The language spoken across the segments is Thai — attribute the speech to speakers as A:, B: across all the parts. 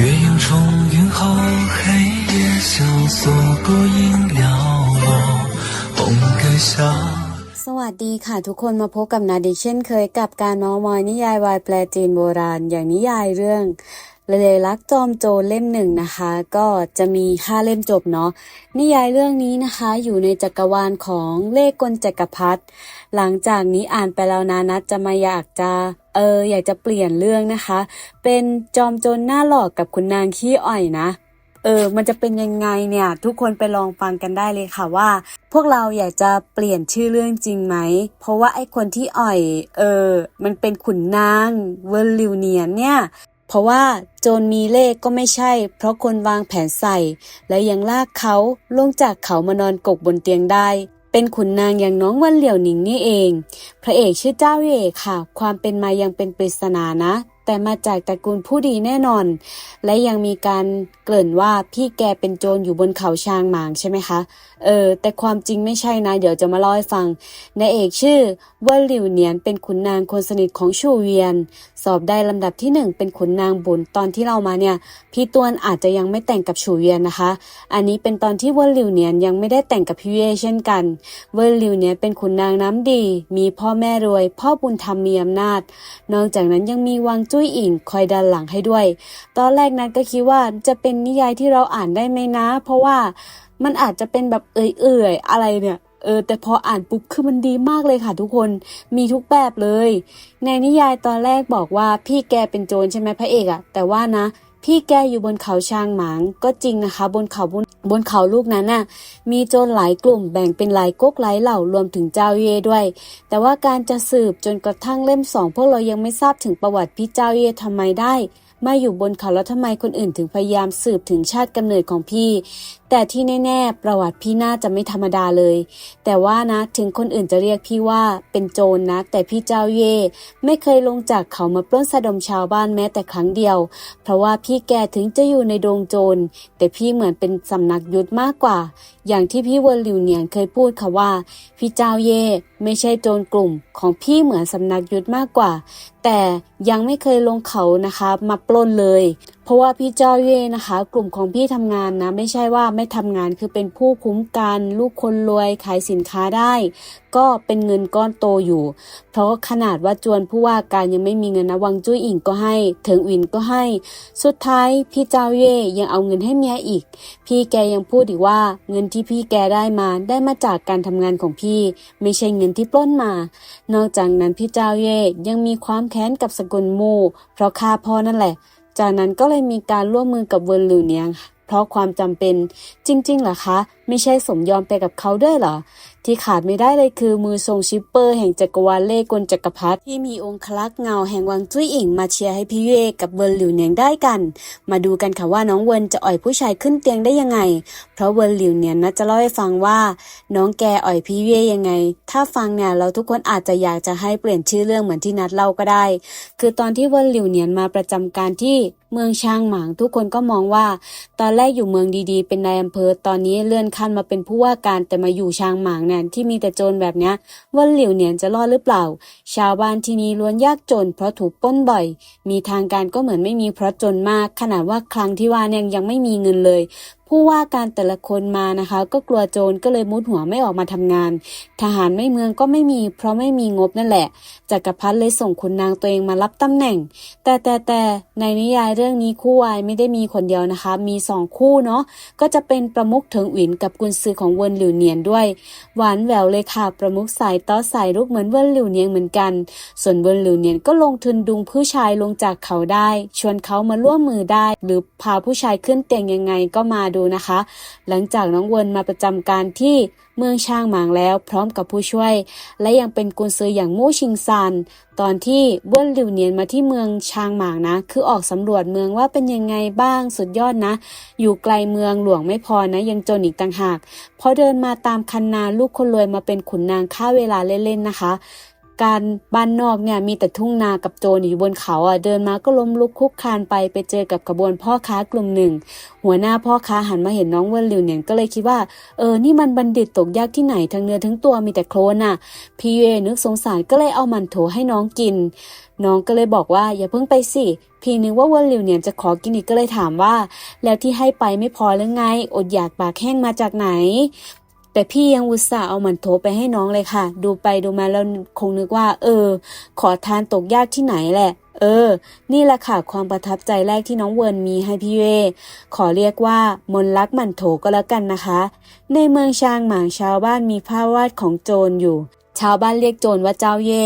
A: 月影重云后，黑夜萧索，孤影寥落，红阁下。
B: สวัสดีค่ะทุกคนมาพบกับนาดิกเช่นเคยกับการเมามอยนิยายวายแปลจีนโบราณ อย่างนิยายเรื่อง เลยลักจอมโจรเล่มหนึ่งนะคะ ก็จะมีห้าเล่มจบเนาะนิยายเรื่องนี้นะคะ อยู่ในจักรวาลของเลขกลจักรพรรดิหลังจากนี้อ่านไปแล้วนะนัดจะมาอยากจะเอออยากจะเปลี่ยนเรื่องนะคะ เป็นจอมโจรหน้าหลอกกับคุณนางขี้อ่อยนะเออ มันจะเป็นยังไงเนี่ย ทุกคนไปลองฟังกันได้เลยค่ะว่า พวกเราอยากจะเปลี่ยนชื่อเรื่องจริงไหม เพราะว่าไอ้คนที่อ่อย เออ มันเป็นขุนนางเวอร์ลิวเนียนเนี่ย ราะว่าโจรมีเลขก็ไม่ใช่ เพราะคนวางแผนใส่ และยังลากเขาลงจากเขามานอนกกบนเตียงได้ เป็นขุนนางอย่างน้องวันเหลี่ยวหนิงนี่เอง พระเอกชื่อเจ้าเย่ค่ะ ความเป็นมายังเป็นปริศนานะ แต่มาจากตระกูลผู้ดีแน่นอน และยังมีการเกริ่นว่าพี่แกเป็นโจรอยู่บนเขาช้างหมางใช่ไหมคะ เออ แต่ความจริงไม่ใช่นะ เดี๋ยวจะมาเล่าให้ฟังนายเอกชื่อเว่าหลิวเนียนเป็นขุนนางคนสนิทของชูเวียน สอบได้ลำดับที่หนึ่งเป็นขุนนางบุญตอนที่เรามาเนี่ย พี่ตวนอาจจะยังไม่แต่งกับชูเวียนนะคะ อันนี้เป็นตอนที่เว่าหลิวเนียนยังไม่ได้แต่งกับพี่เย่เช่นกัน เว่าหลิวเนียนเป็นขุนนางน้ำดี มีพ่อแม่รวย พ่อบุญธรรมมีอำนาจ นอกจากนั้นยังมีวังจุ้ยอิงคอยดันหลังให้ด้วย ตอนแรกนั้นก็คิดว่าจะเป็นนิยายที่เราอ่านได้ไหมนะ เพราะว่ามันอาจจะเป็นแบบเอื่อยๆอะไรเนี่ยเออแต่พออ่านปุ๊บคือมันดีมากเลยค่ะทุกคนมีทุกแบบเลย ในนิยายตอนแรกบอกว่าพี่แกเป็นโจรใช่ไหมพระเอกอะแต่ว่านะ พี่แกอยู่บนเขาช้างหมางก็จริงนะคะ บนเขาบนบนเขาลูกนั้นน่ะ มีโจรหลายกลุ่มแบ่งเป็นหลายก๊กหลายเหล่ารวมถึงเจ้าเย่ด้วย แต่ว่าการจะสืบจนกระทั่งเล่มสองพวกเรายังไม่ทราบถึงประวัติพี่เจ้าเย่ทำไมได้มาอยู่บนเขาแล้วทำไมคนอื่นถึงพยายามสืบถึงชาติกำเนิดของพี่ แต่ที่แน่ๆ ประวัติพี่น่าจะไม่ธรรมดาเลย แต่ว่านะถึงคนอื่นจะเรียกพี่ว่าเป็นโจรนะ แต่พี่เจ้าเย่ไม่เคยลงจากเขามาปล้นสะดมชาวบ้านแม้แต่ครั้งเดียว เพราะว่าพี่แกถึงจะอยู่ในดงโจร แต่พี่เหมือนเป็นสำนักยุทธมากกว่า อย่างที่พี่เวอร์ลิวเนียนเคยพูดค่ะว่า พี่เจ้าเย่ไม่ใช่โจรกลุ่ม ของพี่เหมือนสำนักยุทธมากกว่า แต่ยังไม่เคยลงเขานะคะมาปล้นเลยเพราะว่าพี่เจ้าเย่นะคะ กลุ่มของพี่ทำงานนะ ไม่ใช่ว่าไม่ทำงานคือเป็นผู้คุ้มกัน ลูกคนรวยขายสินค้าได้ ก็เป็นเงินก้อนโตอยู่ เพราะขนาดว่าจวนผู้ว่าการยังไม่มีเงินนะวังจุ้ยอิงก็ให้เถิงอินก็ให้ สุดท้ายพี่เจ้าเย่ยังเอาเงินให้เมียอีก พี่แกยังพูดอีกว่าเงินที่พี่แกได้มาได้มาจากการทำงานของพี่ ไม่ใช่เงินที่ปล้นมา นอกจากนั้นพี่เจ้าเย่ยังมีความแค้นกับสกุลมูเพราะฆ่าพ่อนั่นแหละ จากนั้นก็เลยมีการร่วมมือกับเวิร์นหลิวเนียงเพราะความจำเป็นจริงๆเหรอคะ ไม่ใช่สมยอมไปกับเขาด้วยเหรอ ที่ขาดไม่ได้เลยคือมือทรงชิปเปอร์แห่งจักรวาลเล่กลจักรพรรดิที่มีองค์ลักษ์เงาแห่งวังจุ้ยอิงมาเชียร์ให้พี่เย่กับเวิร์นหลิวเนียงได้กัน มาดูกันค่ะว่าน้องเวิร์นจะอ่อยผู้ชายขึ้นเตียงได้ยังไง เพราะเวิร์นหลิวเนียนนะจะเล่าให้ฟังว่า น้องแกอ่อยพี่เย่ยังไง ถ้าฟังเนี่ยเราทุกคนอาจจะอยากจะให้เปลี่ยนชื่อเรื่องเหมือนที่นัดเล่าก็ได้ คือตอนที่เวิร์นหลิวเนียนมาประจำการที่เมืองชางหมางทุกคนก็มองว่า ตอนแรกอยู่เมืองดีๆ เป็นนายอำเภอตอนนี้เลื่อนขั้นมาเป็นผู้ว่าการแต่มาอยู่ชางหมางเนี่ยที่มีแต่โจรแบบนี้ว่าหลิวเนียนจะรอดหรือเปล่า ชาวบ้านที่นี่ล้วนยากจน เพราะถูกป้นบ่อย มีทางการก็เหมือนไม่มีเพราะจนมาก ขนาดว่าครั้งที่ว่าเนี่ยยังไม่มีเงินเลย ผู้ว่าการแต่ละคนมานะคะ ก็กลัวโจรก็เลยมุดหัวไม่ออกมาทำงาน ทหารไม่เมืองก็ไม่มี เพราะไม่มีงบนั่นแหละจักรพรรดิเลยส่งขุนนางตัวเองมารับตำแหน่ง แต่แต่แต่ในนิยายเรื่องนี้คู่วายไม่ได้มีคนเดียวนะคะ มีสองคู่เนาะก็จะเป็นประมุขเถิงหวินกับกุนซือของเวินหลิวเนียนด้วย หวานแหววเลยค่ะ ประมุขสายต้อสายลูกเหมือนเวินหลิวเนียนเหมือนกัน ส่วนเวินหลิวเนียนก็ลงทุนดุงผู้ชายลงจากเขาได้ ชวนเขามาร่วมมือได้ หรือพาผู้ชายขึ้นเตียงยังไงก็มาดูนะคะ หลังจากน้องเวินมาประจำการที่เมืองช่างหมางแล้ว พร้อมกับผู้ช่วย และยังเป็นกุนซืออย่างมู่ชิงซานตอนที่เวินหลิวเนียนมาที่เมืองชางหมางนะ คือออกสำรวจเมืองว่าเป็นยังไงบ้างสุดยอดนะ อยู่ไกลเมืองหลวงไม่พอนะ ยังจนอีกต่างหากพอเดินมาตามคันนาลูกคนรวยมาเป็นขุนนางฆ่าเวลาเล่นๆนะคะ การบ้านนอกเนี่ยมีแต่ทุ่งนากับโจรอยู่บนเขาอะเดินมาก็ล้มลุกคลุกคานไปไปเจอกับขบวนพ่อค้ากลุ่มหนึ่ง หัวหน้าพ่อค้าหันมาเห็นน้องเวินหลิวเนี่ยก็เลยคิดว่าเออนี่มันบัณฑิตตกยากที่ไหนทั้งเนื้อทั้งตัวมีแต่โคลนอะพี่เยนึกสงสารก็เลยเอามันโถให้น้องกิน น้องก็เลยบอกว่าอย่าเพิ่งไปสิพี่นึกว่าเวันหลิวเนี่ยจะขอกินอีกก็เลยถามว่า แล้วที่ให้ไปไม่พอหรือไง อดอยากปากแห้งมาจากไหน แต่พี่ยังอุตส่าห์เอาหมันโถไปให้น้องเลยค่ะ ดูไปดูมาแล้วคงนึกว่า เออ ขอทานตกยากที่ไหนแหละ เออ นี่แหละค่ะความประทับใจแรกที่น้องเวิร์นมีให้พี่เว ขอเรียกว่ามนลักหมันโถก็แล้วกันนะคะ ในเมืองชางหมางชาวบ้านมีภาพวาดของโจรอยู่ ชาวบ้านเรียกโจรว่าเจ้าเย่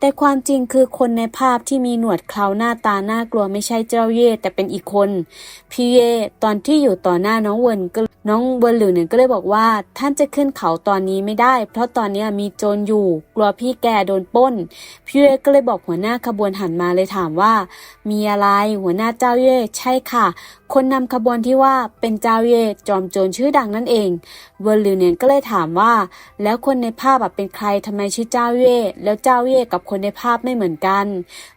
B: แต่ความจริงคือคนในภาพที่มีหนวดเคราหน้าตาน่ากลัวไม่ใช่เจ้าเย่แต่เป็นอีกคน พี่เย่ตอนที่อยู่ต่อหน้าน้องเวินก็น้องเวินหลิวเนี่ยก็เลยบอกว่า ท่านจะขึ้นเขาตอนนี้ไม่ได้ เพราะตอนนี้มีโจรอยู่ กลัวพี่แกโดนป้น พี่เย่ก็เลยบอกหัวหน้าขบวนหันมาเลยถามว่า มีอะไรหัวหน้าเจ้าเย่ใช่ค่ะคนนำขบวนที่ว่าเป็นเจ้าเย่จอมโจรชื่อดังนั่นเอง เวอร์ลิวเนียนก็เลยถามว่า แล้วคนในภาพเป็นใครทำไมชื่อเจ้าเย่แล้วเจ้าเย่กับคนในภาพไม่เหมือนกัน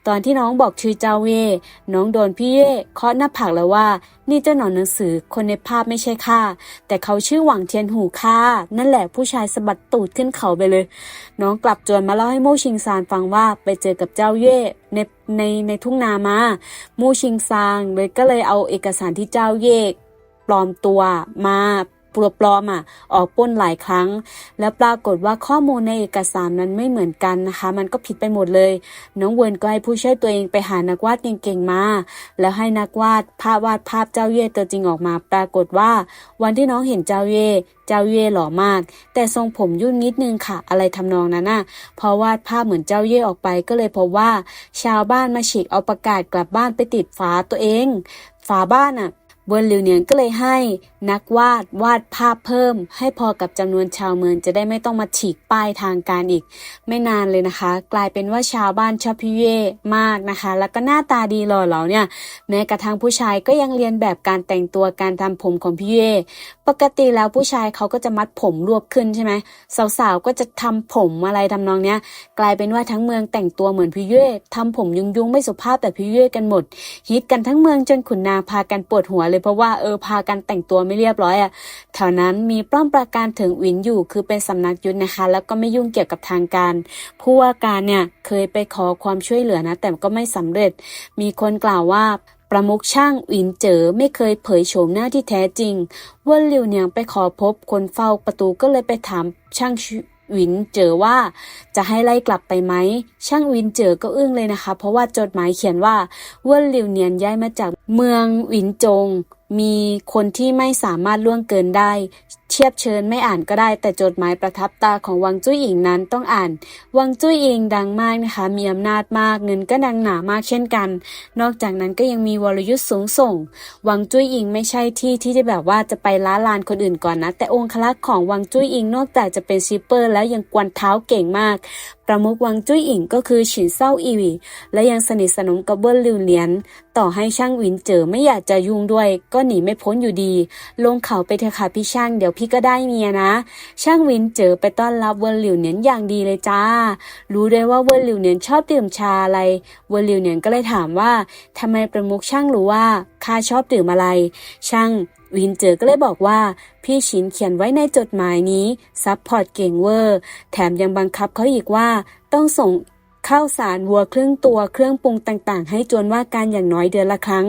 B: ตอนที่น้องบอกชื่อเจ้าเย่น้องโดนพี่เย่เคาะหน้าผากแล้วว่า นี่เจ้าหนอนหนังสือคนในภาพไม่ใช่ค่ะแต่เขาชื่อหวังเทียนหูค่ะนั่นแหละผู้ชายสะบัดตูดขึ้นเขาไปเลย น้องกลับจวนมาเล่าให้มู่ชิงซานฟังว่าไปเจอกับเจ้าเย่ในในในทุ่งนามามู่ชิงซางเลยก็เลยเอาเอกสารที่เจ้าเย่ปลอมตัวมา ปลอปลอมอะออกปล้นหลายครั้ง แล้วปรากฏว่าข้อมูลในเอกสารนั้นไม่เหมือนกันนะคะ มันก็ผิดไปหมดเลย น้องเวิร์นก็ให้ผู้ช่วยตัวเองไปหานักวาดเก่งๆมา แล้วให้นักวาดภาพวาดภาพเจ้าเย่ตัวจริงออกมา ปรากฏว่า วันที่น้องเห็นเจ้าเย่เจ้าเย่หล่อมาก แต่ทรงผมยุ่นนิดนึงค่ะ อะไรทำนองนั้นน่ะพอวาดภาพเหมือนเจ้าเย่ออกไปก็เลยพบว่า ชาวบ้านมาฉีกเอาประกาศกลับบ้านไปติดฝาตัวเอง ฝาบ้านอะ เวิร์นลิวเนียนก็เลยให้นักวาดวาดภาพเพิ่ม ให้พอกับจำนวนชาวเมืองจะได้ไม่ต้องมาฉีกป้ายทางการอีก ไม่นานเลยนะคะ กลายเป็นว่าชาวบ้านชอบพิเย่มากนะคะ แล้วก็หน้าตาดีหล่อเหลาเนี่ยแม้กระทั่งผู้ชายก็ยังเรียนแบบการแต่งตัวการทำผมของพิเย่ ปกติแล้วผู้ชายเขาก็จะมัดผมรวบขึ้นใช่ไหมสาวๆก็จะทำผมอะไรทำนองเนี้ย กลายเป็นว่าทั้งเมืองแต่งตัวเหมือนพี่เย่ทำผมยุ่งๆไม่สุภาพแบบพี่เย่กันหมดฮิตกันทั้งเมืองจนขุนนางพากันปวดหัวเลยเพราะว่าเออพากันแต่งตัวไม่เรียบร้อยอะ่ะแถวนั้นมีป้อมปราการถึงวินอยู่คือเป็นสำนักยุทธนะคะ แล้วก็ไม่ยุ่งเกี่ยวกับทางการผู้ว่าการเนี่ยเคยไปขอความช่วยเหลือนะ แต่ก็ไม่สำเร็จ มีคนกล่าวว่า ประมุขช่างอินเจ๋อไม่เคยเผยโฉมหน้าที่แท้จริง ว่าหลิวเนียงไปขอพบคนเฝ้าประตูก็เลยไปถามช่างวินเจอว่าจะให้ไล่กลับไปไหม ช่างวินเจอก็อึ้งเลยนะคะ เพราะว่าจดหมายเขียนว่าเว่นหลิวเนียนย้ายมาจากเมืองวินจง มีคนที่ไม่สามารถล่วงเกินได้ เทียบเชิญไม่อ่านก็ได้ แต่จดหมายประทับตาของวังจุ้ยอิงนั้นต้องอ่าน วังจุ้ยอิงดังมากนะคะ มีอำนาจมากเงินก็ดังหนามากเช่นกัน นอกจากนั้นก็ยังมีวรยุทธ์สูงส่ง วังจุ้ยอิงไม่ใช่ที่ที่จะแบบว่าจะไปล้าลานคนอื่นก่อนนะ แต่องคลักษ์ของวังจุ้ยอิงนอกจากจะเป็นชิปเปอร์ แล้วยังกวนเท้าเก่งมาก ประมุขวังจุ้ยอิงก็คือฉินเซาอีวีและยังสนิทสนมกับเบิ้ลลิวเหลียน ต่อให้ช่างวินเจอไม่อยากจะยุ่งด้วย ก็หนีไม่พ้นอยู่ดี ลงเขาไปเถอะค่ะพี่ช่างเดี๋ยวพี่ก็ได้เมียนะ ช่างวินเจอไปต้อนรับเวินหลิวเหนียนอย่างดีเลยจ้า รู้ด้วยว่าเวินหลิวเหนียนชอบดื่มชาอะไรเวินหลิวเหนียนก็เลยถามว่าทำไมประมุขช่างรู้ว่าข้าชอบดื่มอะไร ช่าง วินเจอก็เลยบอกว่า พี่ชินเขียนไว้ในจดหมายนี้ซัพพอร์ตเก่งเวอร์ แถมยังบังคับเขาอีกว่า ต้องส่งข้าวสารวัวครึ่งตัวเครื่องปรุงต่างๆ ให้จวนว่าการอย่างน้อยเดือนละครั้ง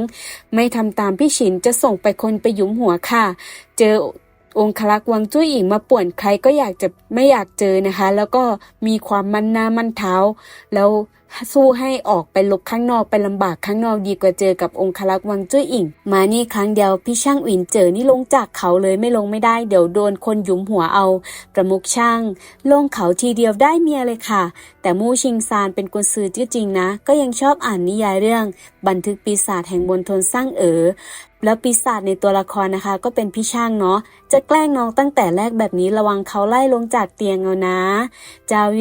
B: ไม่ทำตามพี่ชินจะส่งไปคนไปยุมหัวค่ะ เจอองคลักษ์วังจุ้ยอิงมาป่วนใครก็อยากจะไม่อยากเจอนะคะ แล้วก็มีความมันหน้ามันเท้า แล้ว สู้ให้ออกไปลบข้างนอกไปลำบากข้างนอกดีกว่าเจอกับองคลักษ์วังจุ้ยอิง มานี่ครั้งเดียวพี่ช่างอินเจอนี่ลงจากเขาเลยไม่ลงไม่ได้เดี๋ยวโดนคนยุมหัวเอา ประมุขช่าง ลงเขาทีเดียวได้เมียเลยค่ะแต่มู่ชิงซานเป็นกุนซือจริงๆนะ ก็ยังชอบอ่านนิยายเรื่อง บันทึกปีศาจแห่งบนทนสร้างเอ๋อแล้วปีศาจในตัวละครนะคะ ก็เป็นพี่ช่างเนาะจะแกล้งน้องตั้งแต่แรกแบบนี้ระวังเขาไล่ลงจากเตียงเอานะ จาเว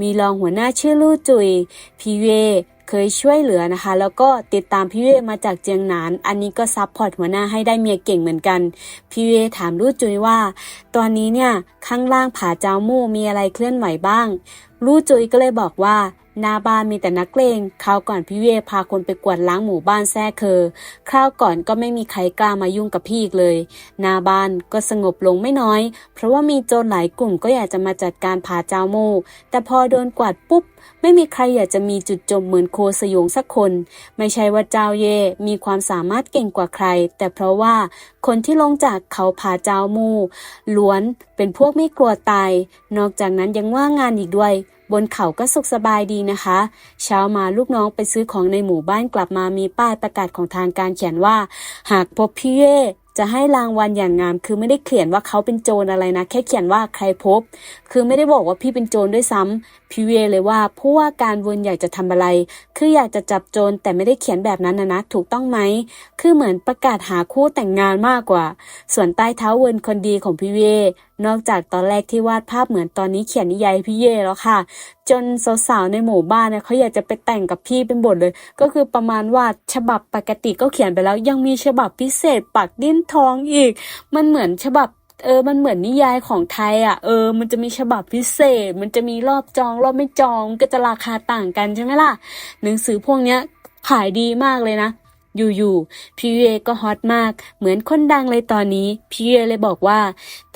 B: มีรองหัวหน้าชื่อลู่จุยพีเว เคยช่วยเหลือนะคะ แล้วก็ติดตามพี่เวมาจากเจียงหนาน อันนี้ก็ซับพอร์ตหัวหน้าให้ได้เมียเก่งเหมือนกัน พี่เวถามลู่จุยว่า ตอนนี้เนี่ยข้างล่างผาเจ้ามู่มีอะไรเคลื่อนไหวบ้าง ลู่จุยก็เลยบอกว่า หน้าบ้านมีแต่นักเลงคราวก่อนพี่เวพาคนไปกวดล้างหมู่บ้านแท้เคอคราวก่อนก็ไม่มีใครกล้ามายุ่งกับพี่อีกเลย หน้าบ้านก็สงบลงไม่น้อย เพราะว่ามีโจรหลายกลุ่มก็อยากจะมาจัดการผาเจ้าโมแต่พอโดนกวาดปุ๊บ ไม่มีใครอยากจะมีจุดจมเหมือนโคสยองสักคน ไม่ใช่ว่าเจ้าเย่มีความสามารถเก่งกว่าใคร แต่เพราะว่าคนที่ลงจากเขาผาเจ้ามูล้วนเป็นพวกไม่กลัวตาย นอกจากนั้นยังว่างงานอีกด้วย บนเขาก็สุขสบายดีนะคะ เช้ามาลูกน้องไปซื้อของในหมู่บ้านกลับมามีป้ายประกาศของทางการเขียนว่า หากพบพี่เย่จะให้รางวัลอย่างงาม คือไม่ได้เขียนว่าเขาเป็นโจรอะไรนะ แค่เขียนว่าใครพบ คือไม่ได้บอกว่าพี่เป็นโจรด้วยซ้ำพี่เวเลยว่าผู้ว่าการวนอยากจะทำอะไร คืออยากจะจับโจรแต่ไม่ได้เขียนแบบนั้นนะนะถูกต้องไหม คือเหมือนประกาศหาคู่แต่งงานมากกว่า ส่วนใต้เท้าเวินคนดีของพี่เว นอกจากตอนแรกที่วาดภาพเหมือนตอนนี้เขียนนิยายพี่เย่แล้วค่ะ จนสาวๆในหมู่บ้านเนี่ยเขาอยากจะไปแต่งกับพี่เป็นบทเลย ก็คือประมาณว่าฉบับปกติก็เขียนไปแล้ว ยังมีฉบับพิเศษปักดิ้นทองอีก มันเหมือนฉบับเออ มันเหมือนนิยายของไทยอะ เออ มันจะมีฉบับพิเศษ มันจะมีรอบจอง รอบไม่จอง ก็จะราคาต่างกันใช่ไหมล่ะ หนังสือพวกเนี้ยขายดีมากเลยนะ อยู่ๆพี่เอก็ฮอตมาก เหมือนคนดังเลยตอนนี้พี่เอเลยบอกว่า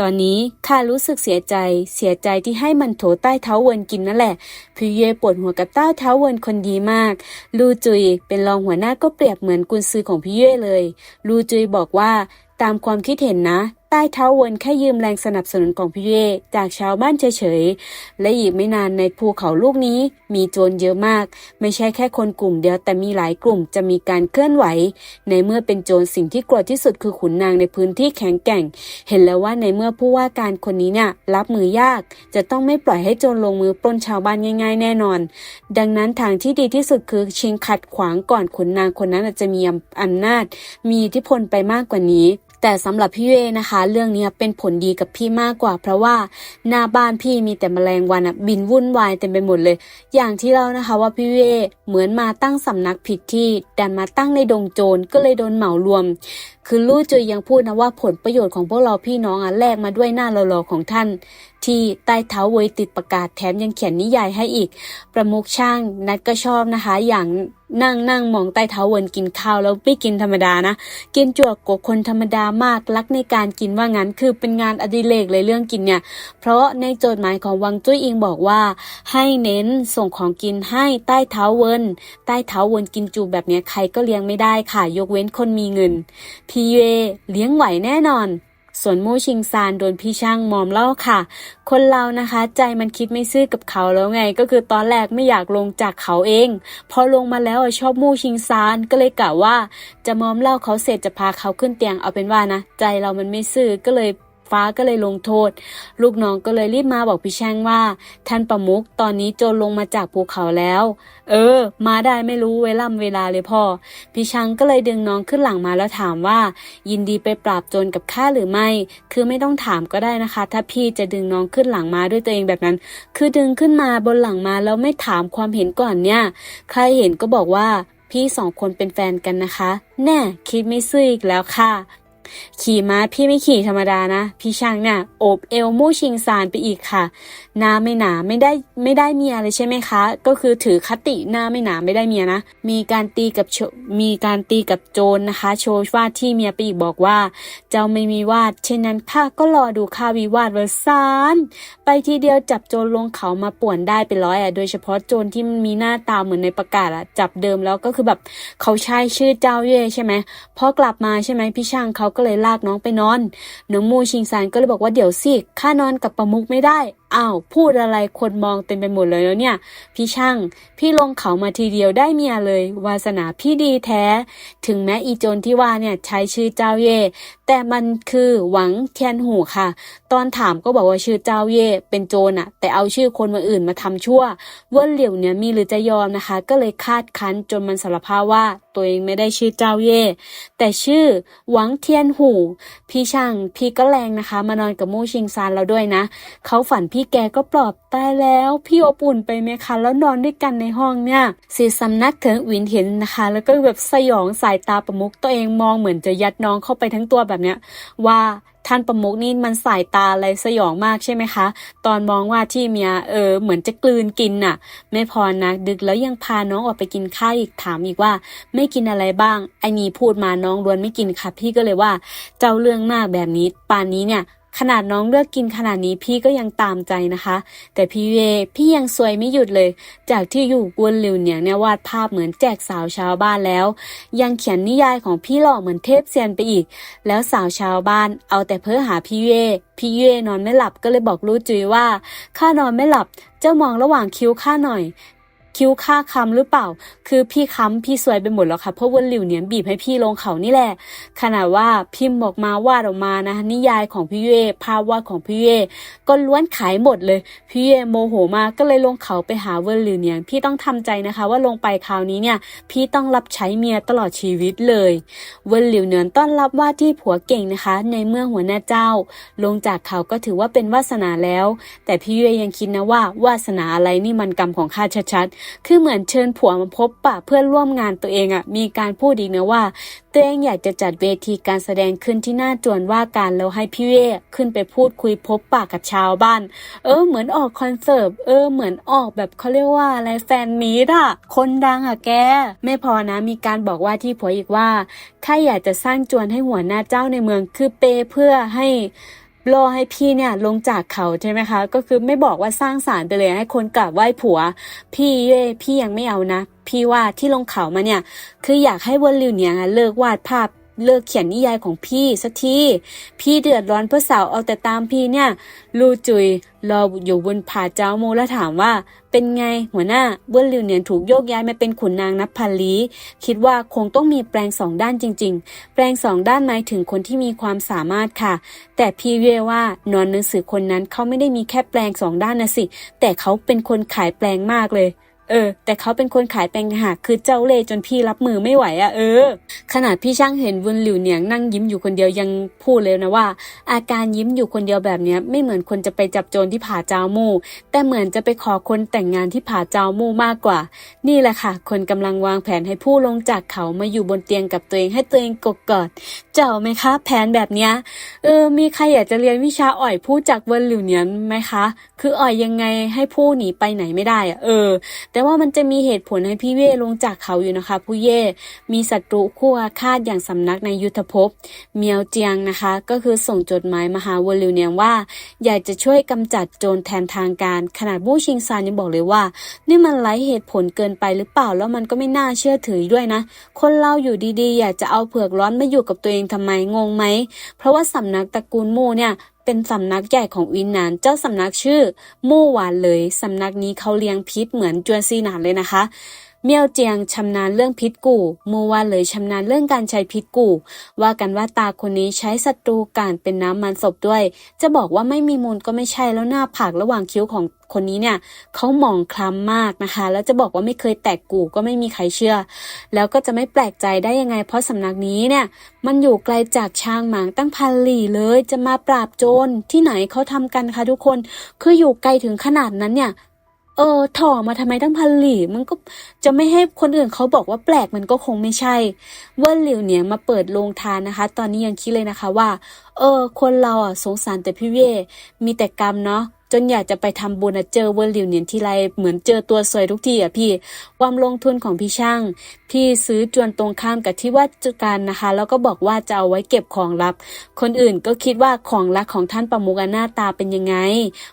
B: ตอนนี้ข้ารู้สึกเสียใจ เสียใจที่ให้มันโถใต้เท้าเวินกินนั่นแหละพี่เยปวดหัวกับเต้าเท้าเวินคนดีมาก ลูจุยเป็นรองหัวหน้าก็เปรียบเหมือนกุนซือของพี่เย่เลย ลูจุยบอกว่าตามความคิดเห็นนะ ใต้เท้าวนแค่ยืมแรงสนับสนุนของพี่เย่จากชาวบ้านเฉยๆ และอีกไม่นานในภูเขาลูกนี้มีโจรเยอะมาก ไม่ใช่แค่คนกลุ่มเดียวแต่มีหลายกลุ่มจะมีการเคลื่อนไหว ในเมื่อเป็นโจรสิ่งที่กลัวที่สุดคือขุนนางในพื้นที่แข็งแกร่ง เห็นแล้วว่าในเมื่อผู้ว่าการคนนี้เนี่ยรับมือยาก จะต้องไม่ปล่อยให้โจรลงมือปล้นชาวบ้านง่าย ๆ แน่นอน ดังนั้นทางที่ดีที่สุดคือชิงขัดขวางก่อนขุนนางคนนั้นอาจจะมีอำนาจ มีอิทธิพลไปมากกว่านี้ แต่สำหรับพี่เวนะคะ เรื่องนี้เป็นผลดีกับพี่มากกว่า เพราะว่าหน้าบ้านพี่มีแต่แมลงวันบินวุ่นวายเต็มไปหมดเลย อย่างที่เรานะคะว่าพี่เวเหมือนมาตั้งสำนักผิดที่ดันมาตั้งในดงโจรก็เลยโดนเหมารวม คือลู่จุยยังพูดนะว่าผลประโยชน์ของพวกเราพี่น้องอะแลกมาด้วยหน้าหล่อๆของท่าน ที่ใต้เท้าเวยติดประกาศแถมยังเขียนนิยายให้อีก ประมุขช่างนัดก็ชอบนะคะ อย่าง นั่งนั่งมองใต้เท้าเวินกินข้าวแล้วไม่กินธรรมดานะ กินจวกกว่าคนธรรมดามากรักในการกินว่างั้นคือเป็นงานอดิเรกเลยเรื่องกินเนี่ย เพราะในจทย์หมายของวังจุ้ยอิงบอกว่า ให้เน้นส่งของกินให้ใต้เท้าเวินใต้เท้าเวินกินจูแบบเนี้ยใครก็เลี้ยงไม่ได้ค่ะ ยกเว้นคนมีเงิน พีเยเลี้ยงไหวแน่นอน ส่วนมู่ชิงซานโดนพี่ช่างมอมเล่าค่ะ คนเรานะคะ ใจมันคิดไม่ซื่อกับเขาแล้วไง ก็คือตอนแรกไม่อยากลงจากเขาเอง พอลงมาแล้วชอบมู่ชิงซานก็เลยกะว่า จะมอมเล่าเขาเสร็จจะพาเขาขึ้นเตียงเอาเป็นว่านะ ใจเรามันไม่ซื่อก็เลย ฟ้าก็เลยลงโทษ ลูกน้องก็เลยรีบมาบอกพี่ช่างว่า ท่านประมุขตอนนี้โจรลงมาจากภูเขาแล้ว เออ มาได้ไม่รู้เวล่ำเวลาเลยพ่อ พี่ชังก็เลยดึงน้องขึ้นหลังมาแล้วถามว่า ยินดีไปปราบโจรกับข้าหรือไม่ คือไม่ต้องถามก็ได้นะคะ ถ้าพี่จะดึงน้องขึ้นหลังมาด้วยตัวเองแบบนั้น คือดึงขึ้นมาบนหลังมาแล้วไม่ถามความเห็นก่อนเนี่ย ใครเห็นก็บอกว่าพี่สองคนเป็นแฟนกันนะคะ แน่คิดไม่ซื่ออีกแล้วค่ะ ขี่ม้าพี่ไม่ขี่ธรรมดานะ พี่ช่างเนี่ยโอบเอวมู่ชิงซานไปอีกค่ะ หน้าไม่หนาไม่ได้ไม่ได้เมียเลยใช่ไหมคะ ก็คือถือคติหน้าไม่หนาไม่ได้เมียนะ มีการตีกับมีการตีกับโจรนะคะ โชว์วาดที่เมียไปอีกบอกว่า เจ้าไม่มีวาดเช่นนั้นข้าก็รอดูข้าวิวาดเวอร์ซานไปทีเดียวจับโจรลงเขามาป่วนได้เป็นร้อยอะโดยเฉพาะโจรที่มันมีหน้าตาเหมือนในประกาศอะจับเดิมแล้วก็คือแบบเขาใช้ชื่อเจ้าเย่ใช่ไหมพอกลับมาใช่ไหมพี่ช่างเขาก็เลยลากน้องไปนอนน้องมูชิงซานก็เลยบอกว่าเดี๋ยวสิข้านอนกับประมุกไม่ได้ อ้าวพูดอะไรคนมองเต็มไปหมดเลยแล้วเนี่ย พี่ช่าง พี่ลงเขามาทีเดียวได้เมียเลย วาสนาพี่ดีแท้ ถึงแม้อีโจรที่ว่าเนี่ยใช้ชื่อเจ้าเย่แต่มันคือหวังเทียนหูค่ะ ตอนถามก็บอกว่าชื่อเจ้าเย่เป็นโจรอะแต่เอาชื่อคนมาอื่นมาทำชั่วเว่าเหลียวเนี่ยมีหรือจะยอมนะคะ ก็เลยคาดคั้นจนมันสารภาพว่าตัวเองไม่ได้ชื่อเจ้าเย่แต่ชื่อหวังเทียนหู พี่ช่างพี่ก็แรงนะคะ มานอนกับมู่ชิงซานเราด้วยนะ เขาฝันพี่พี่แกก็ปลอบตายแล้ว พี่อบอุ่นไปไหมคะ แล้วนอนด้วยกันในห้องเนี่ยสีสำนักเถิงวินเห็นนะคะ แล้วก็แบบสยองสายตาประมุกตัวเองมองเหมือนจะยัดน้องเข้าไปทั้งตัวแบบเนี้ยว่าท่านประมุกนี่มันสายตาอะไรสยองมากใช่ไหมคะ ตอนมองว่าที่เมียเออเหมือนจะกลืนกินน่ะ ไม่พอนะดึกแล้วยังพาน้องออกไปกินข้าวอีกถามอีกว่า ไม่กินอะไรบ้างไอ้นี่พูดมาน้องล้วนไม่กินค่ะ พี่ก็เลยว่า เจ้าเรื่องมากแบบนี้ปานนี้เนี่ย ขนาดน้องเลือกกินขนาดนี้พี่ก็ยังตามใจนะคะ แต่พี่เวพี่ยังสวยไม่หยุดเลย จากที่อยู่กวนหลิวเหนียงเนี่ยวาดภาพเหมือนแจกสาวชาวบ้านแล้ว ยังเขียนนิยายของพี่หล่อเหมือนเทพเซียนไปอีก แล้วสาวชาวบ้าน เอาแต่เพ้อหาพี่เวพี่เวนอนไม่หลับก็เลยบอกลู่จุยว่าข้านอนไม่หลับ เจ้ามองระหว่างคิ้วข้าหน่อย คิ้วข้าคำหรือเปล่า คือพี่ค้ำพี่สวยไปหมดแล้วค่ะเพราะว่าหลิวเหนียนบีบให้พี่ลงเขานี่แหละ ขนาดว่าพิมพ์บอกมาวาดออกมานะนิยายของพี่เย่ภาพวาดของพี่เย่ก็ล้วนขายหมดเลยพี่เย่โมโหมากก็เลยลงเขาไปหาเวิร์นหลิวเหนียนพี่ต้องทำใจนะคะ ว่าลงไปคราวนี้เนี่ย พี่ต้องรับใช้เมียตลอดชีวิตเลยเวิร์นหลิวเหนียนต้อนรับว่าที่ผัวเก่งนะคะ ในเมื่อหัวหน้าเจ้า ลงจากเขาก็ถือว่าเป็นวาสนาแล้ว แต่พี่เย่ยังคิดนะว่าวาสนาอะไรนี่มันกรรมของข้าชัดๆคือเหมือนเชิญผัวมาพบปะเพื่อนร่วมงานตัวเองอะ่ะ มีการพูดอีกนะว่า ตัวเองอยากจะจัดเวทีการแสดงขึ้นที่หน้าจวนว่าการแล้วให้พี่เวขึ้นไปพูดคุยพบปะกับชาวบ้าน เออ เหมือนออกคอนเสิร์ต เออ เหมือนออกแบบเขาเรียกว่าอะไรแฟนมีดอะคนดังอะแก ไม่พอนะ มีการบอกว่าที่ผัวอีกว่า ถ้าอยากจะสร้างจวนให้หัวหน้าเจ้าในเมืองคือเปย์เพื่อให้ รอให้พี่เนี่ยลงจากเขาใช่ไหมคะ ก็คือไม่บอกว่าสร้างศาลไปเลยให้คนกราบไหว้ผัว พี่เย่พี่ยังไม่เอานะ พี่ว่าที่ลงเขามาเนี่ย คืออยากให้เวนลิวเนี่ยเลิกวาดภาพ เลิกเขียนนิยายของพี่สักที พี่เดือดร้อนเพื่อสาวเอาแต่ตามพี่เนี่ย ลูจุยรออยู่บนผาเจ้าโมแล้วถามว่า เป็นไงหัวหน้าเวนลิวเนี่ยถูกโยกย้ายมาเป็นขุนนางนับพันลี้ คิดว่าคงต้องมีแปลงสองด้านจริง ๆ แปลงสองด้านหมายถึงคนที่มีความสามารถค่ะ แต่พี่เวว่านอนหนังสือคนนั้นเขาไม่ได้มีแค่แปลงสองด้านนะสิ แต่เขาเป็นคนขายแปลงมากเลย เออ แต่เขาเป็นคนขายแปลงหากคือเจ้าเล่จนพี่รับมือไม่ไหวอะเออ ขนาดพี่ช่างเห็นวุนหลิวเหนียงนั่งยิ้มอยู่คนเดียวยังพูดเลยนะว่า อาการยิ้มอยู่คนเดียวแบบเนี้ย ไม่เหมือนคนจะไปจับโจรที่ผาเจ้ามู่ แต่เหมือนจะไปขอคนแต่งงานที่ผาเจ้ามู่มากกว่า นี่แหละค่ะ คนกำลังวางแผนให้ผู้ลงจากเขามาอยู่บนเตียงกับตัวเองให้ตัวเองกกกอดเจ้าไหมคะ แผนแบบเนี้ยเออ มีใครอยากจะเรียนวิชาอ่อยผู้จากเวินหลิวเนียนไหมคะ คืออ่อยยังไงให้ผู้หนีไปไหนไม่ได้อะเออ แต่ว่ามันจะมีเหตุผลให้พี่เว่ลงจากเขาอยู่นะคะ ผู้เย่ มีศัตรูคู่อาฆาตอย่างสำนักในยุทธภพ เมียวเจียงนะคะ ก็คือส่งจดหมายมาหาเวินหลิวเนียงว่า อยากจะช่วยกำจัดโจรแทนทางการ ขนาดบู้ชิงซานยังบอกเลยว่า นี่มันไร้เหตุผลเกินไปหรือเปล่าแล้วมันก็ไม่น่าเชื่อถือด้วยนะ คนเราอยู่ดีๆ อยากจะเอาเผือกร้อนมาอยู่กับตัวเองทำไมงงไหม เพราะว่าสำนักตระกูลมู่เนี่ยเป็นสำนักใหญ่ของวินนาน เจ้าสำนักชื่อมู่หวานเลย สำนักนี้เขาเลี้ยงพิษเหมือนจวนซีหนานเลยนะคะ เมียวเจียงชำนาญเรื่องพิษกู่มูวานเลยชำนาญเรื่องการใช้พิษกู่ ว่ากันว่าตาคนนี้ใช้ศัตรูการเป็นน้ำมันศพด้วย จะบอกว่าไม่มีมูลก็ไม่ใช่แล้วหน้าผากระหว่างคิ้วของคนนี้เนี่ยเขาหมองคล้ำมากนะคะ แล้วจะบอกว่าไม่เคยแตกกู่ก็ไม่มีใครเชื่อ แล้วก็จะไม่แปลกใจได้ยังไง เพราะสำนักนี้เนี่ย มันอยู่ไกลจากช้างหมางตั้งพันหลี่เลย จะมาปราบโจรที่ไหนเขาทำกันคะทุกคน คืออยู่ไกลถึงขนาดนั้นเนี่ย ออถ่อมาทำไมตั้งพันหลี่มันก็จะไม่ให้คนอื่นเขาบอกว่าแปลกมันก็คงไม่ใช่เว่าหลิวเนี่ยมาเปิดโรงทานนะคะ ตอนนี้ยังคิดเลยนะคะว่า เออ คนเราอะสงสารแต่พี่เว่มีแต่กรรมเนาะ จนอยากจะไปทำบุญเจอเวอร์ลิวเนี่ยทีไรเหมือนเจอตัวสวยทุกทีอะพี่ ความลงทุนของพี่ช่าง พี่ซื้อจวนตรงข้ามกับที่ว่าจุการนะคะ แล้วก็บอกว่าจะเอาไว้เก็บของลับ คนอื่นก็คิดว่าของลับของท่านประมุกหน้าตาเป็นยังไง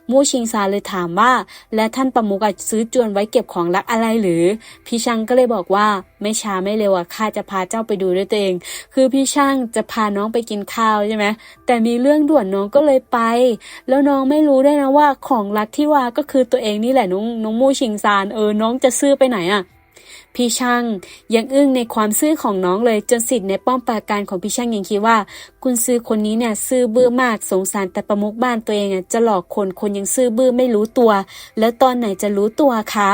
B: มู่ชิงซาเลยถามว่า และท่านประมุกซื้อจวนไว้เก็บของลับอะไรหรือ พี่ช่างก็เลยบอกว่า ไม่ช้าไม่เร็วอะข้าจะพาเจ้าไปดูด้วยตัวเอง คือพี่ช่างจะพาน้องไปกินข้าวใช่ไหมแต่มีเรื่องด่วนน้องก็เลยไป แล้วน้องไม่รู้ด้วยนะว่าของรักที่ว่าก็คือตัวเองนี่แหละน้องน้องมู่ชิงซานเออน้องจะซื้อไปไหนอะพพี่ช่างยังอึ้งในความซื่อของน้องเลยจนสิทธิ์ในป้อมปราการของพี่ช่างยังคิดว่า คุณซื้อคนนี้เนี่ยซื่อบื้อมากสงสารแต่ประมุขบ้านตัวเองอะจะหลอกคนคนยังซื่อบื้อไม่รู้ตัว แล้วตอนไหนจะรู้ตัวคะ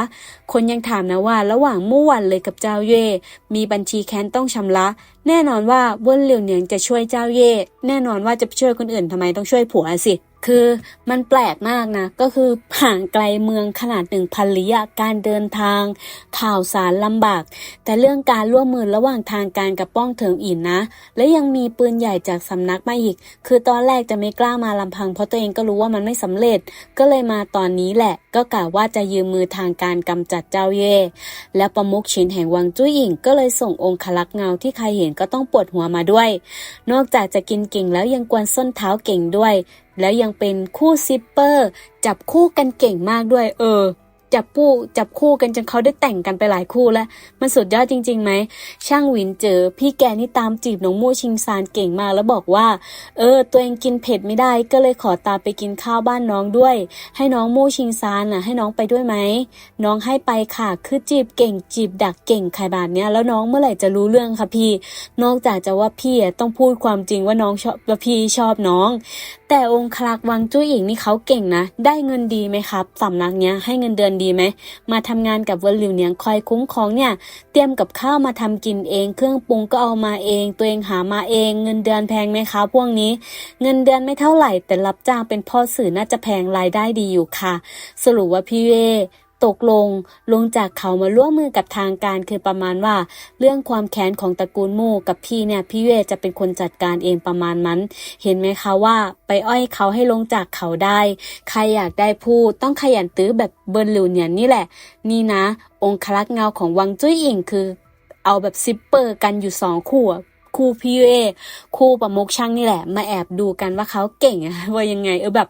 B: คนยังถามนะว่าระหว่างมู่หวันเลยกับเจ้าเย่มีบัญชีแค้นต้องชำระ แน่นอนว่าเว้นเหลียวเหนียงจะช่วยเจ้าเย่แน่นอนว่าจะไปช่วยคนอื่นทำไมต้องช่วยผัวสิคือมันแปลกมากนะ ก็คือห่างไกลเมืองขนาดหนึ่งพันลี้อะการเดินทาง ข่าวสารลำบาก แต่เรื่องการร่วมมือระหว่างทางการกับป้องเถิงอินนะ และยังมีปืนใหญ่จากสำนักมาอีก คือตอนแรกจะไม่กล้ามาลำพังเพราะตัวเองก็รู้ว่ามันไม่สำเร็จ ก็เลยมาตอนนี้แหละ ก็กะว่าจะยืมมือทางการกำจัดเจ้าเย่และประมุขชินแห่งวังจุ้ยอิงก็เลยส่งองค์คลักเงาที่ใครเห็นก็ต้องปวดหัวมาด้วย นอกจากจะกินเก่งแล้วยังกวนส้นเท้าเก่งด้วย แล้วยังเป็นคู่ซิปเปอร์ จับคู่กันเก่งมากด้วย เออ จับคู่จับคู่กันจนเขาได้แต่งกันไปหลายคู่แล้ว มันสุดยอดจริงๆไหม ช่างหวินเจอ พี่แกนี่ตามจีบน้องมู่ชิงซานเก่งมากแล้วบอกว่า เออ ตัวเองกินเผ็ดไม่ได้ก็เลยขอตามไปกินข้าวบ้านน้องด้วย ให้น้องมู่ชิงซานน่ะ ให้น้องไปด้วยไหม น้องให้ไปค่ะ คือจีบเก่งจีบดักเก่งใครแบบเนี้ยแล้วน้องเมื่อไหร่จะรู้เรื่องคะพี่ นอกจากจะว่าพี่ต้องพูดความจริงว่าน้องชอบว่าพี่ชอบน้อง แต่องค์คลักวังจุ้ยอิงนี่เขาเก่งนะ ได้เงินดีไหมครับสำนักเนี้ยให้เงินเดือนดีไหม มาทำงานกับเวอร์หลิวเนียงคอยคุ้มครองเนี่ย เตรียมกับข้าวมาทำกินเอง เครื่องปรุงก็เอามาเอง ตัวเองหามาเอง เงินเดือนแพงไหมคะพวกนี้ เงินเดือนไม่เท่าไหร่ แต่รับจ้างเป็นพ่อสื่อน่าจะแพงรายได้ดีอยู่ค่ะ สรุปว่าพี่เว ตกลงลงจากเขามาร่วมมือกับทางการคือประมาณว่า เรื่องความแค้นของตระกูลมู่กับพี่เนี่ยพี่เวจะเป็นคนจัดการเองประมาณนั้น เห็นไหมคะว่าไปอ้อยเขาให้ลงจากเขาได้ ใครอยากได้ผู้ต้องขยันตื้อแบบเบิร์นหลิวเนี่ยนี่แหละ นี่นะ องค์คลักษ์เงาของวังจุ้ยอิงคือ เอาแบบซิปเปอร์กันอยู่สองคู่ อะคู่พี่เอคู่ประมุกช่างนี่แหละ มาแอบดูกันว่าเขาเก่งว่ายังไง เออแบบ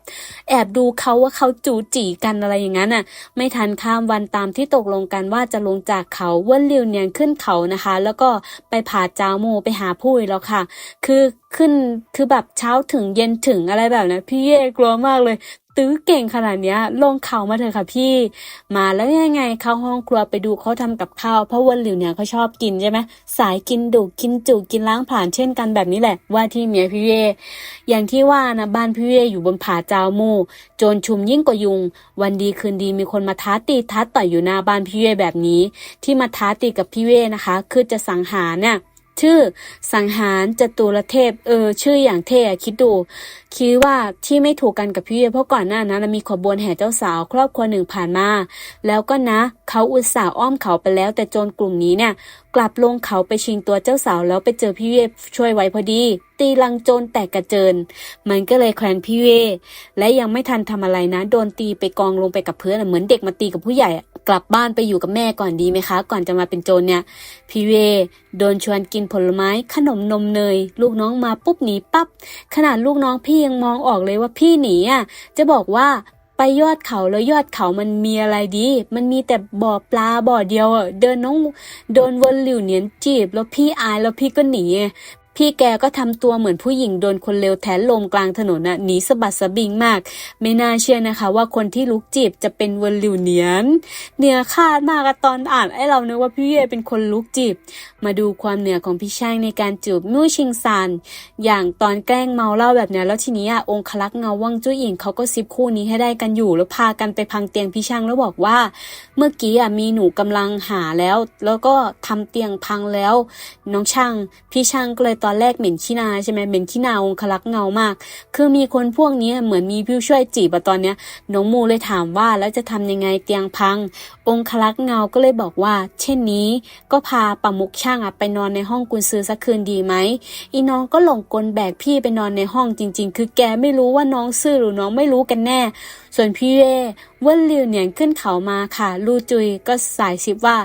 B: แอบดูเขาว่าเขาจูจีกันอะไรอย่างนั้นอะ ไม่ทันข้ามวันตามที่ตกลงกันว่าจะลงจากเขาเว่นเลียวเนียนขึ้นเขานะคะ แล้วก็ไปผาจาวโมไปหาผู้อีกแล้วค่ะ คือขึ้นคือแบบเช้าถึงเย็นถึงอะไรแบบนั้พี่เอกลัวมากเลย ตื้อเก่งขนาดเนี้ย ลงเขามาเถอะค่ะพี่ มาแล้วยังไงเข้าห้องครัวไปดูเขาทำกับข้าวเพราะวันหลิวเนี่ยเขาชอบกินใช่ไหมสายกินดุกินจุกินล้างผ่านเช่นกันแบบนี้แหละ ว่าที่เมียพี่เวอย่างที่ว่านะบ้านพี่เวอยู่บนผาจาวมูโจรชุมยิ่งกว่ายุง วันดีคืนดีมีคนมาท้าตีท้าต่อยอยู่หน้าบ้านพี่เวแบบนี้ ที่มาท้าตีกับพี่เวนะคะ คือจะสังหารเนี่ย ชื่อสังหารจตุรเทพ เออ ชื่ออย่างเท่คิดดู คิดว่าที่ไม่ถูกกันกับพี่เวเพราะก่อนหน้านั้นมีขบวนแห่เจ้าสาว ครอบครัวหนึ่งผ่านมา แล้วก็นะ เขาอุตส่าห์อ้อมเขาไปแล้ว แต่โจรกลุ่มนี้เนี่ย กลับลงเขาไปชิงตัวเจ้าสาว แล้วไปเจอพี่เวช่วยไว้พอดี ตีลังโจรแตกกระเจิน มันก็เลยแขวนพี่เวและยังไม่ทันทำอะไรนะ โดนตีไปกองลงไปกับเพื่อนเหมือนเด็กมาตีกับผู้ใหญ่ กลับบ้านไปอยู่กับแม่ก่อนดีไหมคะ ก่อนจะมาเป็นโจรเนี่ย พี่เวโดนชวนกินผลไม้ขนมนมเนย ลูกน้องมาปุ๊บหนีปั๊บขนาดลูกน้องพี่ยังมองออกเลยว่าพี่หนีอะจะบอกว่าไปยอดเขาแล้วยอดเขามันมีอะไรดี มันมีแต่บ่อปลาบ่อเดียวอะเดินน้องโดนวนหลิวเหนียนจีบ แล้วพี่อายแล้วพี่ก็หนี พี่แกก็ทำตัวเหมือนผู้หญิงโดนคนเลวแทนลมกลางถนนน่ะหนีสะบัดสะบิงมาก ไม่น่าเชื่อนะคะ ว่าคนที่ลุกจีบจะเป็นวนหลิวเนียนเหนือคาดมากตอนอ่านไอ้เราเนึกว่าพี่เอเป็นคนลุกจีบ มาดูความเหนือของพี่ช่างในการจูบมู่ชิงซานอย่างตอนแกล้งเมาเหล้าแบบนี้แล้วทีนี้อะองคลักษ์เงาว่างจุ้ยอิงเขาก็ซิบคู่นี้ให้ได้กันอยู่แล้วพากันไปพังเตียงพี่ช่างแล้วบอกว่า เมื่อกี้อะมีหนูกำลังหาแล้ว แล้วก็ทำเตียงพังแล้ว น้องช่างพี่ช่างก็เลยตอนแรกเหม็นขี้นาใช่ไหมเหม็นขี้นาองคลักษ์เงามาก คือมีคนพวกนี้เหมือนมีผู้ช่วยจีบอะตอนเนี้ยน้องมูเลยถามว่าแล้วจะทำยังไงเตียงพัง องคลักษ์เงาก็เลยบอกว่า เช่นนี้ก็พาประมุกช่างอะไปนอนในห้องกุญซือสักคืนดีไหมอีน้องก็หลงกลแบกพี่ไปนอนในห้องจริง ๆ คือแกไม่รู้ว่าน้องซื่อหรือน้องไม่รู้กันแน่ ส่วนพี่เว่เว่นลิวเหนียนขึ้นเขามาค่ะ ลู่จุยก็สายชิบว่า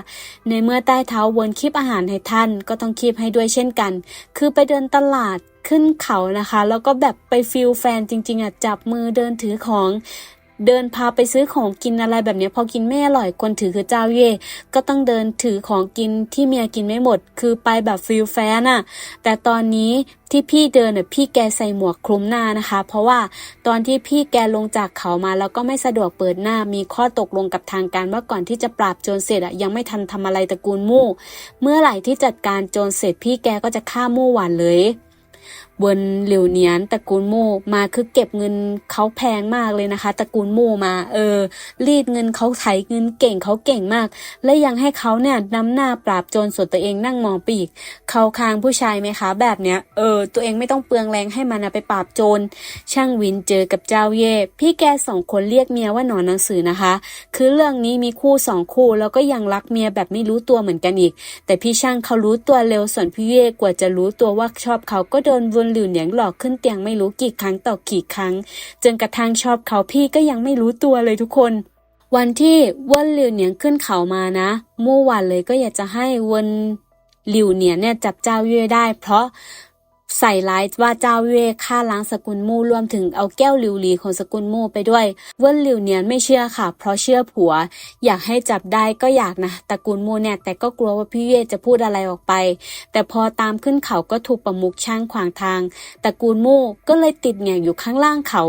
B: ในเมื่อใต้เท้าวนคีบอาหารให้ท่านก็ต้องคีบให้ด้วยเช่นกัน คือไปเดินตลาดขึ้นเขานะคะ แล้วก็แบบไปฟิลแฟนจริงๆอะจับมือเดินถือของ เดินพาไปซื้อของกินอะไรแบบนี้พอกินไม่อร่อยคนถือคือเจ้าเย่ก็ต้องเดินถือของกินที่เมียกินไม่หมด คือไปแบบฟิลแฟนอะแต่ตอนนี้ที่พี่เดินน่ะพี่แกใส่หมวกคลุมหน้านะคะ เพราะว่าตอนที่พี่แกลงจากเขามาแล้วก็ไม่สะดวกเปิดหน้ามีข้อตกลงกับทางการว่าก่อนที่จะปราบโจรเสร็จอะยังไม่ทันทำอะไรตระกูลมู่ เมื่อไหร่ที่จัดการโจรเสร็จพี่แกก็จะฆ่ามู่หวานเลย บนหลิวเนียนตระกูลมู่มาคือเก็บเงินเขาแพงมากเลยนะคะตระกูลมู่มา เออ รีดเงินเขาไถเงินเก่งเขาเก่งมาก และยังให้เขาเนี่ยนำหน้าปราบโจรส่วนตัวเองนั่งมองปีก เขาคางผู้ชายไหมคะ แบบเนี้ยเออ ตัวเองไม่ต้องเปลืองแรงให้มันนะไปปราบโจรช่างวินเจอกับเจ้าเย่พี่แกสองคนเรียกเมียว่าหนอนหนังสือนะคะ คือเรื่องนี้มีคู่สองคู่แล้วก็ยังรักเมียแบบไม่รู้ตัวเหมือนกันอีก แต่พี่ช่างเขารู้ตัวเร็วส่วนพี่เย่กว่าจะรู้ตัวว่าชอบเขาก็โดนวนหลิวเหนียงหลอกขึ้นเตียงไม่รู้กี่ครั้งต่อกี่ครั้ง จนกระทั่งชอบเขาพี่ก็ยังไม่รู้ตัวเลยทุกคนวันที่เวนหลิวเหนียงขึ้นเขามานะเมื่อวานเลยก็อยากจะให้เวนหลิวเหนียงเนี่ยจับเจ้าเย่ได้ เพราะ ใส่ร้ายว่าเจ้าเย่ฆ่าล้างสกุลมู่รวมถึงเอาแก้วหลิวหลีของสกุลมู่ไปด้วย เวนหลิวเหนียนไม่เชื่อค่ะ เพราะเชื่อผัว อยากให้จับได้ก็อยากนะตระกูลมู่เนี่ยแต่ก็กลัวว่าพี่เย่จะพูดอะไรออกไป แต่พอตามขึ้นเขาก็ถูกประมุกช่างขวางทางตระกูลมู่ก็เลยติดแงกอยู่ข้างล่างเขา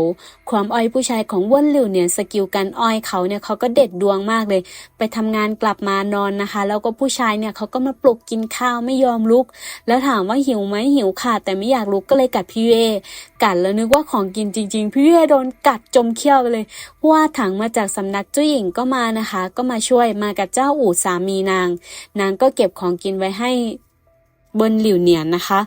B: ความอ้อยผู้ชายของเว่นหลิวเนี่ยสกิลการอ้อยเขาเนี่ยเขาก็เด็ดดวงมากเลย ไปทำงานกลับมานอนนะคะ แล้วก็ผู้ชายเนี่ยเขาก็มาปลุกกินข้าวไม่ยอมลุก แล้วถามว่าหิวไหมหิวค่ะแต่ไม่อยากลุกก็เลยกัดพี่เย่กัดแล้วนึกว่าของกินจริง ๆ พี่เย่โดนกัดจมเขี้ยวไปเลยว่าถังมาจากสำนักเจ้าหญิงก็มานะคะ ก็มาช่วยมากับเจ้าอู่สามีนาง นางก็เก็บของกินไว้ให้บนหลิวเหนียนนะคะ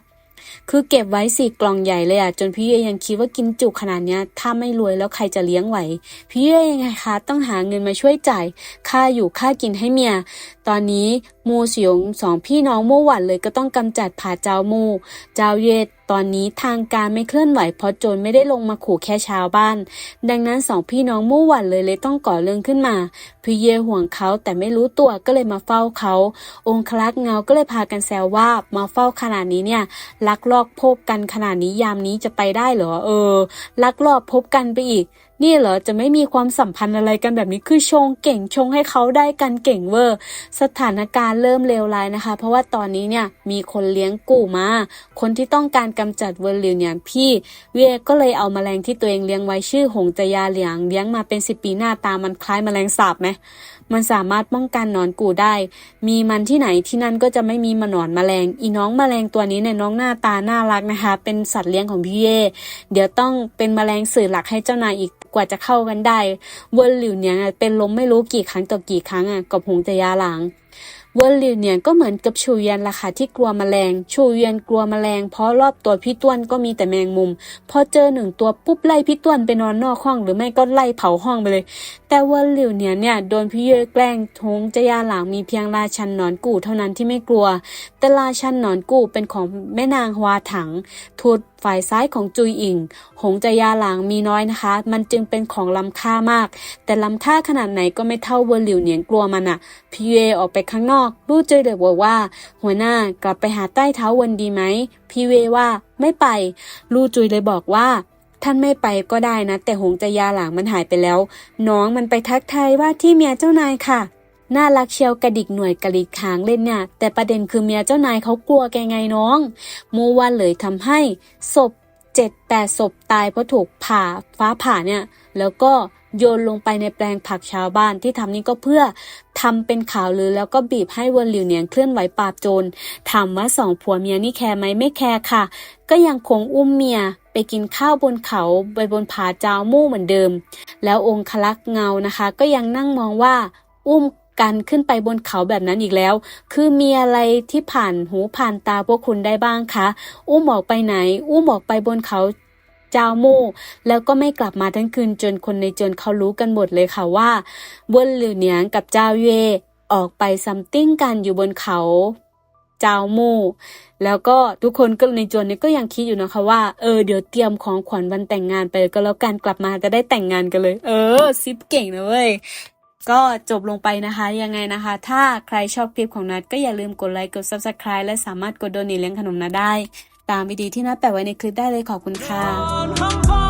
B: คือเก็บไว้สี่กล่องใหญ่เลยอะจนพี่เย่ยังคิดว่ากินจุขนาดเนี้ย ถ้าไม่รวยแล้วใครจะเลี้ยงไหว พี่เย่ยังไงคะ ต้องหาเงินมาช่วยจ่ายค่าอยู่ค่ากินให้เมีย ตอนนี้มูเสียงสองพี่น้องมู่หวันเลยก็ต้องกำจัดผาเจ้ามู เจ้าเย่ตอนนี้ทางการไม่เคลื่อนไหวเพราะโจรไม่ได้ลงมาขู่แค่ชาวบ้าน ดังนั้นสองพี่น้องมู่หวันเลยเลยต้องก่อเรื่องขึ้นมาพี่เยห่วงเขาแต่ไม่รู้ตัวก็เลยมาเฝ้าเขา องคลักษ์เงาก็เลยพากันแซวว่ามาเฝ้าขนาดนี้เนี่ย ลักลอบพบกันขนาดนี้ยามนี้จะไปได้เหรอเออ ลักลอบพบกันไปอีกนี่เหรอจะไม่มีความสัมพันธ์อะไรกันแบบนี้คือชงเก่งชงให้เขาได้กันเก่งเวอร์สถานการณ์เริ่มเลวร้ายนะคะ เพราะว่าตอนนี้เนี่ยมีคนเลี้ยงกู่มา คนที่ต้องการกำจัดเวอร์ลิวเนี่ยพี่เวียก็เลยเอาแมลงที่ตัวเองเลี้ยงไว้ชื่อหงจยาเหลียงเลี้ยงมาเป็นสิบปีหน้าตามันคล้ายแมลงสาบไหมมันสามารถป้องกันนอนกูได้ มีมันที่ไหนที่นั่นก็จะไม่มีมานอนแมลง อีน้องแมลงตัวนี้เนี่ยน้องหน้าตาน่ารักนะคะ เป็นสัตว์เลี้ยงของพี่เย่เดี๋ยวต้องเป็นแมลงสื่อหลักให้เจ้านายอีก กว่าจะเข้ากันได้เวิร์นหลิวเนี่ยเป็นลมไม่รู้กี่ครั้งต่อกี่ครั้งอะกับหงจะยาหลังเวิร์นลิวเนี่ยก็เหมือนกับชูเยียนล่ะค่ะที่กลัวแมลง ชูเยียนกลัวแมลง เพราะรอบตัวพี่ต้วนก็มีแต่แมงมุม พอเจอหนึ่งตัวปุ๊บไล่พี่ต้วนไปนอนนอกห้อง หรือไม่ก็ไล่เผาห้องไปเลย แต่เวิร์นลิวเนี่ยเนี่ยโดนพี่เย่แกล้งทงจะยาหลังมีเพียงราชันนอนกู่เท่านั้นที่ไม่กลัว แต่ราชันนอนกู่เป็นของแม่นางฮวาถังทูต ฝ่ายซ้ายของจุยอิง หงจะยาหลังมีน้อยนะคะ มันจึงเป็นของล้ำค่ามาก แต่ล้ำค่าขนาดไหนก็ไม่เท่าเวอร์หลิวเหนียงกลัวมันอะพี่เย่ออกไปข้างนอกรู้เจอเด็กบอกว่า หัวหน้ากลับไปหาใต้เท้าวันดีไหมพี่เวว่าไม่ไป ลู่จุยเลยบอกว่าท่านไม่ไปก็ได้นะ แต่หงจะยาหลังมันหายไปแล้ว น้องมันไปทักทายว่าที่เมียเจ้านายค่ะ น่ารักเชียวกระดิกหน่วยกระดิกหางเล่นเนี่ย แต่ประเด็นคือเมียเจ้านายเขากลัวแกไงน้องมูวันเลยทำให้ศพเจ็ดแปดศพตายเพราะถูกผ่าฟ้าผ่าเนี่ย แล้วก็โยนลงไปในแปลงผักชาวบ้านที่ทำนี่ก็เพื่อทำเป็นข่าวลือแล้วก็บีบให้วนหลิวเนียงเคลื่อนไหวปราบโจรถามว่าสองผัวเมียนี่แคร์ไหมไม่แคร์ค่ะ ก็ยังคงอุ้มเมียไปกินข้าวบนเขาไปบนผาจาวมู่เหมือนเดิม แล้วองคลักษ์เงานะคะ ก็ยังนั่งมองว่าอุ้ม กันขึ้นไปบนเขาแบบนั้นอีกแล้ว คือมีอะไรที่ผ่านหูผ่านตาพวกคุณได้บ้างคะ อุ้มออกไปไหน อุ้มออกไปบนเขาจามู่แล้วก็ไม่กลับมาทั้งคืนจนคนในจนเขารู้กันหมดเลยค่ะว่าเวนหลิวเหนียงกับเจ้าเย่ออกไปซัมติ้งกันอยู่บนเขาจามู่แล้วก็ทุกคนก็ในจวนนี้ก็ยังคิดอยู่นะคะว่าเออเดี๋ยวเตรียมของขวัญวันแต่งงานไปก็แล้วกันกลับมาจะได้แต่งงานกันเลย เออ ซิปเก่งนะเว้ย ก็จบลงไปนะคะ ยังไงนะคะ ถ้าใครชอบคลิปของนัดก็อย่าลืมกดไลค์กด subscribe และสามารถกดโดนนเลี้ยงขนมนัดได้ ตามวิดีที่นัดแปะไว้ในคลิปได้เลยขอบคุณค่ะ